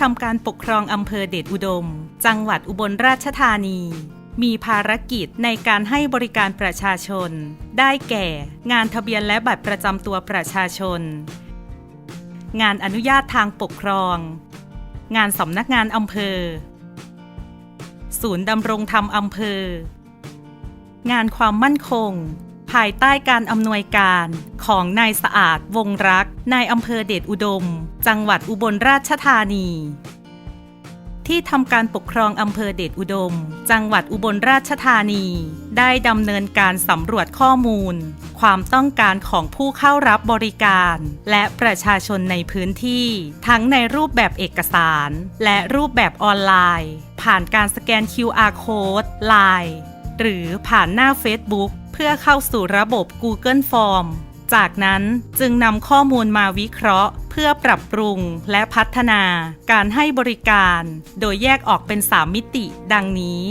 ทำการปกครองอำเภอเดชอุดม จังหวัดอุบลราชธานี มีภารกิจในการให้บริการประชาชน ได้แก่ งานทะเบียนและบัตรประจำตัวประชาชน งานอนุญาตทางปกครอง งานสำนักงานอำเภอ ศูนย์ดำรงธรรมอำเภอ งานความมั่นคง ภายใต้การอำนวยการของนายสะอาดวงรัก นายอำเภอเดชอุดม จังหวัดอุบลราชธานี ที่ทำการปกครองอำเภอเดชอุดม จังหวัดอุบลราชธานี ได้ดำเนินการสำรวจข้อมูล ความต้องการของผู้เข้ารับบริการ และประชาชนในพื้นที่ ทั้งในรูปแบบเอกสาร และรูปแบบออนไลน์ ผ่านการสแกน QR Code Line หรือผ่านหน้า Facebook เพื่อเข้าสู่ระบบ Google Form จากนั้นจึงนำข้อมูลมาวิเคราะห์ เพื่อปรับปรุงและพัฒนาการให้บริการ โดยแยกออกเป็น 3 มิติ ดังนี้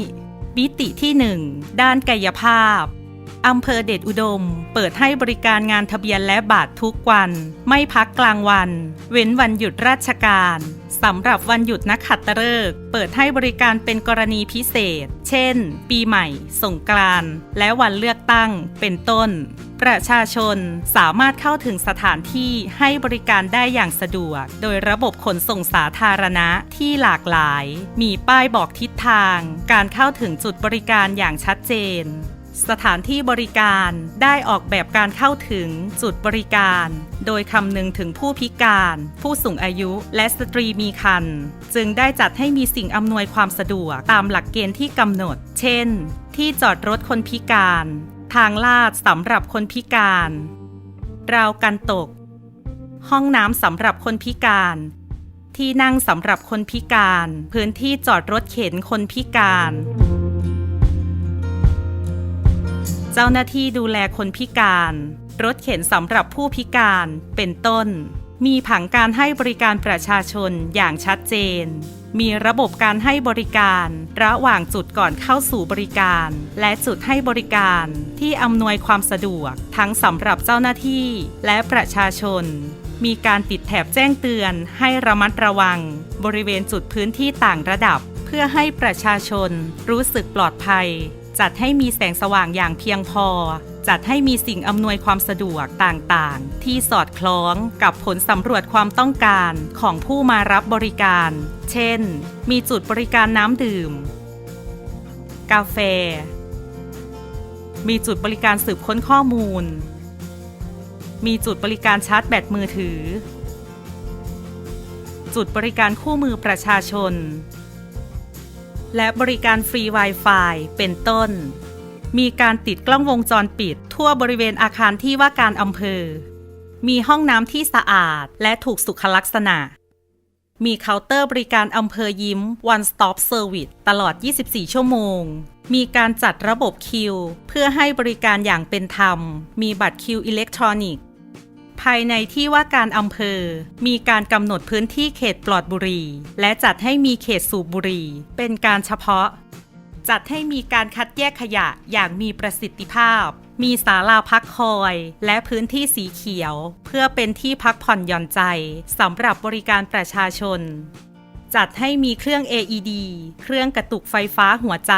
มิติที่ 1 ด้านกายภาพอำเภอเดชอุดม เปิดให้บริการงานทะเบียนและบัตรทุกวัน ไม่พักกลางวัน เว้นวันหยุดราชการ สำหรับวันหยุดนักขัตฤกษ์เปิดให้บริการเป็นกรณีพิเศษ เช่น ปีใหม่ สงกรานต์และวันเลือกตั้ง เป็นต้น ประชาชนสามารถเข้าถึงสถานที่ให้บริการได้อย่างสะดวก โดยระบบขนส่งสาธารณะที่หลากหลาย มีป้ายบอกทิศทาง การเข้าถึงจุดบริการอย่างชัดเจน สถานที่บริการได้ออกแบบการเข้าถึงจุดบริการ โดยคำนึงถึงผู้พิการ ผู้สูงอายุและสตรีมีครรภ์จึงได้จัดให้มีสิ่งอำนวยความสะดวกตามหลักเกณฑ์ที่กำหนด เช่น ที่จอดรถคนพิการ ทางลาดสำหรับคนพิการ ราวกันตก ห้องน้ำสำหรับคนพิการ ที่นั่งสำหรับคนพิการ พื้นที่จอดรถเข็นคนพิการ เจ้าหน้าที่ดูแลคนพิการ รถเข็นสำหรับผู้พิการ เป็นต้น มีผังการให้บริการประชาชนอย่างชัดเจน มีระบบการให้บริการ ระหว่างจุดก่อนเข้าสู่บริการ และจุดให้บริการที่อำนวยความสะดวก ทั้งสำหรับเจ้าหน้าที่และประชาชนมีการติดแถบแจ้งเตือนให้ระมัดระวัง บริเวณจุดพื้นที่ต่างระดับ เพื่อให้ประชาชนรู้สึกปลอดภัย จัดให้มีแสงสว่างอย่างเพียงพอ จัดให้มีสิ่งอำนวยความสะดวกต่างๆ ที่สอดคล้องกับผลสำรวจความต้องการของผู้มารับบริการ เช่น มีจุดบริการน้ำดื่ม กาแฟ มีจุดบริการสืบค้นข้อมูล มีจุดบริการชาร์จแบตมือถือ จุดบริการคู่มือประชาชน และบริการฟรี Wi-Fi เป็นต้น มีการติดกล้องวงจรปิด ทั่วบริเวณอาคารที่ว่าการอำเภอ มีห้องน้ำที่สะอาดและถูกสุขลักษณะ มีเคาน์เตอร์บริการอำเภอยิ้ม One Stop Service ตลอด 24 ชั่วโมง มีการจัดระบบคิว เพื่อให้บริการอย่างเป็นธรรม มีบัตรคิวอิเล็กทรอนิกส์ ภายในที่ว่าการอำเภอ มีการกำหนดพื้นที่เขตปลอดบุหรี่ และจัดให้มีเขตสูบบุหรี่ เป็นการเฉพาะ จัดให้มีการคัดแยกขยะอย่างมีประสิทธิภาพ มีศาลาพักคอย และพื้นที่สีเขียว เพื่อเป็นที่พักผ่อนหย่อนใจสำหรับบริการประชาชนจัดให้มีเครื่อง AED เครื่องกระตุกไฟฟ้าหัวใจ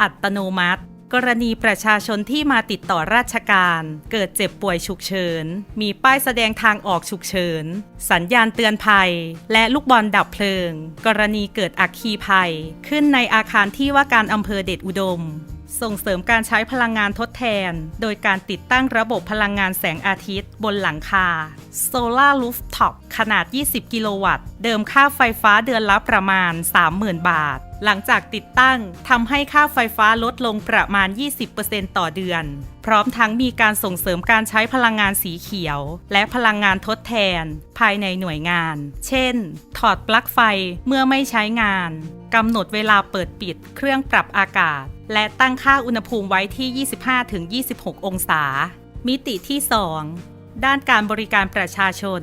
อัตโนมัติ กรณีประชาชนที่มาติดต่อราชการ เกิดเจ็บป่วยฉุกเฉิน มีป้ายแสดงทางออกฉุกเฉิน สัญญาณเตือนภัย และลูกบอลดับเพลิง กรณีเกิดอัคคีภัย ขึ้นในอาคารที่ว่าการอำเภอเดชอุดม ส่งเสริมการใช้พลังงานทดแทน โดยการติดตั้งระบบพลังงานแสงอาทิตย์ บนหลังคา Solar Rooftop ขนาด 20 กิโลวัตต์ เดิมค่าไฟฟ้าเดือนละประมาณ 30,000 บาท หลังจากติดตั้งทำให้ค่าไฟฟ้าลดลงประมาณ 20%ต่อเดือน พร้อมทั้งมีการส่งเสริมการใช้พลังงานสีเขียว และพลังงานทดแทน ภายในหน่วยงาน เช่น ถอดปลั๊กไฟเมื่อไม่ใช้งานกำหนดเวลาเปิดปิดเครื่องปรับอากาศ และตั้งค่าอุณหภูมิไว้ที่ 25-26 องศา มิติที่ 2 ด้านการบริการประชาชน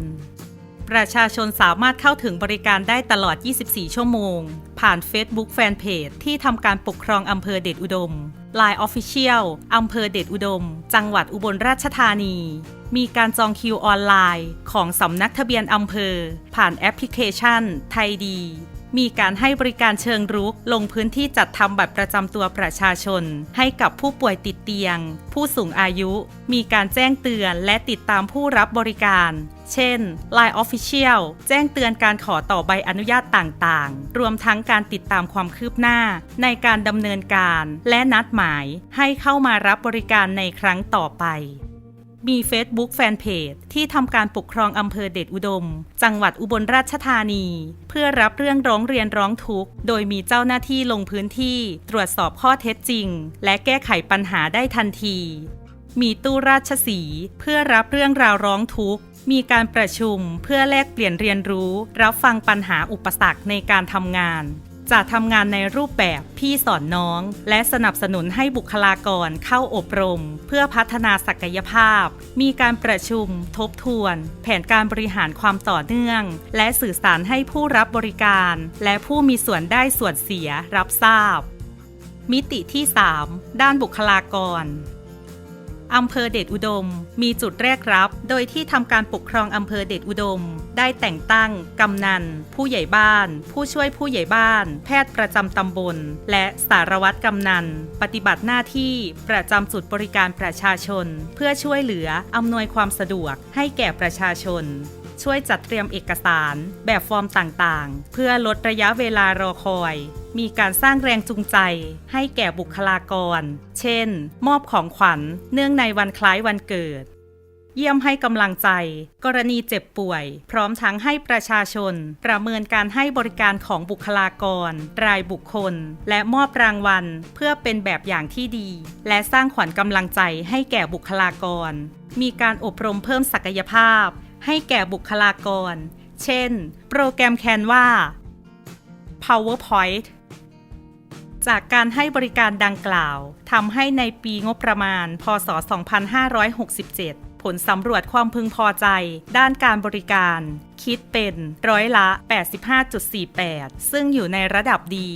ประชาชนสามารถเข้าถึงบริการได้ตลอด 24 ชั่วโมง ผ่าน Facebook Fanpage ที่ทำการปกครองอำเภอเดชอุดม Line Official อำเภอเดชอุดม จังหวัดอุบลราชธานี มีการจองคิวออนไลน์ ของสำนักทะเบียนอำเภอ ผ่านแอปพลิเคชัน ไทยดี มีการให้บริการเชิงรุก ลงพื้นที่จัดทำบัตรประจำตัวประชาชน ให้กับผู้ป่วยติดเตียง ผู้สูงอายุ มีการแจ้งเตือนและติดตามผู้รับบริการ เช่น Line Official แจ้งเตือนการขอต่อใบอนุญาตต่างๆ รวมทั้งการติดตามความคืบหน้า ในการดำเนินการและนัดหมายให้เข้ามารับบริการในครั้งต่อไป มี Facebook Fanpage ที่ทำการปกครองอำเภอเดชอุดม จังหวัดอุบลราชธานี เพื่อรับเรื่องร้องเรียนร้องทุกข์ โดยมีเจ้าหน้าที่ลงพื้นที่ ตรวจสอบข้อเท็จจริง และแก้ไขปัญหาได้ทันที มีตู้ราชสีเพื่อรับเรื่องราวร้องทุกข์มีการประชุมเพื่อแลกเปลี่ยนเรียนรู้ รับฟังปัญหาอุปสรรคในการทำงาน จะทำงานในรูปแบบพี่สอนน้อง และสนับสนุนให้บุคลากรเข้าอบรม เพื่อพัฒนาศักยภาพ มีการประชุม ทบทวน แผนการบริหารความต่อเนื่อง และสื่อสารให้ผู้รับบริการ และผู้มีส่วนได้ส่วนเสียรับทราบ มิติที่ 3 ด้านบุคลากร อำเภอเดชอุดม มีจุดแรกรับ โดยที่ทำการปกครองอำเภอเดชอุดม ได้แต่งตั้ง กำนัน ผู้ใหญ่บ้าน ผู้ช่วยผู้ใหญ่บ้าน แพทย์ประจำตำบล และสารวัตรกำนัน ปฏิบัติหน้าที่ประจำจุดบริการประชาชน เพื่อช่วยเหลืออำนวยความสะดวกให้แก่ประชาชน ช่วยจัดเตรียมเอกสาร แบบฟอร์มต่างๆ เพื่อลดระยะเวลารอคอย มีการสร้างแรงจูงใจ ให้แก่บุคลากร เช่น มอบของขวัญ เนื่องในวันคล้ายวันเกิด เยี่ยมให้กำลังใจ กรณีเจ็บป่วย พร้อมทั้งให้ประชาชน ประเมินการให้บริการของบุคลากร รายบุคคล และมอบรางวัล เพื่อเป็นแบบอย่างที่ดี และสร้างขวัญกำลังใจให้แก่บุคลากรมีการอบรมเพิ่มศักยภาพ ให้แก่บุคลากร เช่น โปรแกรมแคนวา PowerPoint จากการให้บริการดังกล่าวทำให้ในปีงบประมาณ พศ 2567 ผลสำรวจความพึงพอใจ ด้านการบริการ คิดเป็นร้อยละ 85.48 ซึ่งอยู่ในระดับดี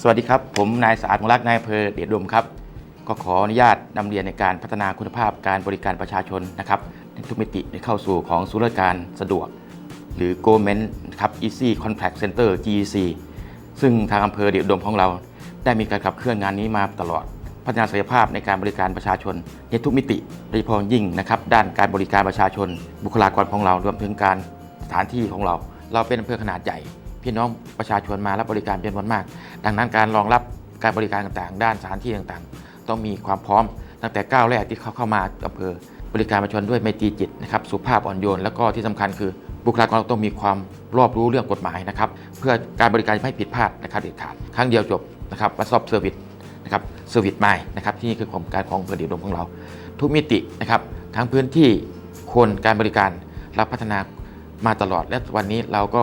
สวัสดีครับ ผมนายสะอาดมงรักนายอำเภอเดชอุดมครับ ก็ขออนุญาตนำเรียนในการพัฒนาคุณภาพการบริการประชาชนนะครับในทุกมิติในเข้าสู่ของศูนย์ราชการสะดวก หรือ Government นะครับ Easy Contact Center GEC ซึ่งทางอำเภอเดชอุดมของเรา ได้มีการขับเคลื่อนงานนี้มาตลอด พัฒนาศักยภาพในการบริการประชาชนในทุกมิติโดยเฉพาะยิ่งนะครับด้านการบริการประชาชน บุคลากรของเรารวมถึงการสถานที่ของเรา เราเป็นอำเภอขนาดใหญ่ พี่น้องประชาชนมารับบริการเป็นจำนวนมาก ดังนั้นการรองรับการบริการต่างๆ ด้านสถานที่ต่างๆ ต้องมีความพร้อม ตั้งแต่ก้าวแรกที่เขาเข้ามาอำเภอบริการประชาชนด้วยไมตรีจิตนะครับสุภาพอ่อนโยน แล้วก็ที่สำคัญคือบุคลากรเราต้องมีความรอบรู้เรื่องกฎหมายนะครับเพื่อการบริการไม่ผิดพลาดนะครับเด็ดขาดครั้งเดียวจบนะครับมาซอบเซอร์วิสนะครับเซอร์วิสใหม่นะครับที่นี่คือโครงการของอำเภอเดียวดมของเรา ทุกมิตินะครับทั้งพื้นที่คนการบริการเราพัฒนามาตลอดและวันนี้เราก็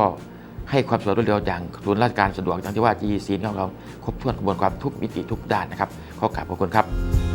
ให้ความสะดวกรวดเร็วอย่างศูนย์ราชการสะดวกอย่างที่ว่า GEC ของเรา ครบถ้วนกระบวนความทุกมิติทุกด้านนะครับ ขอกราบขอบคุณครับ